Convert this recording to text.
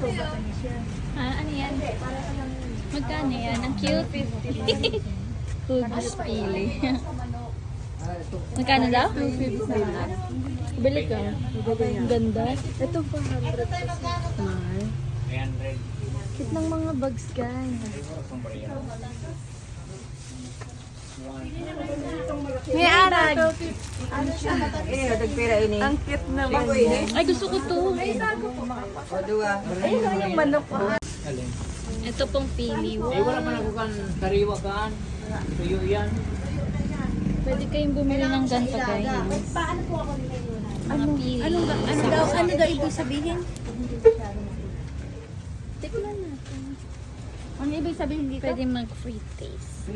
Ah, ano yan? Magkano yan? Ang cute. Hugis pili. Magkano daw? 250. Bili ka. Ah. Ang Ganda. Ito 400 pesos. Mahal. 300. Kit ng mga bags guys. May arag. Ano siya? Eh, nagpira ini. Ang cute naman. Ay, gusto ko to. Ay, sago po. Ayun yung manok. Alin? Ito pong pili. Eh, wala pa nakukan sariwa kaan. Tuyo yan. Pwede kayong bumili ng ganito guys. Mga pili. Ano ba? Ano daw? Ano daw ibig sabihin? Tikman natin. Ano ibig sabihin dito? Pwede mag-free taste.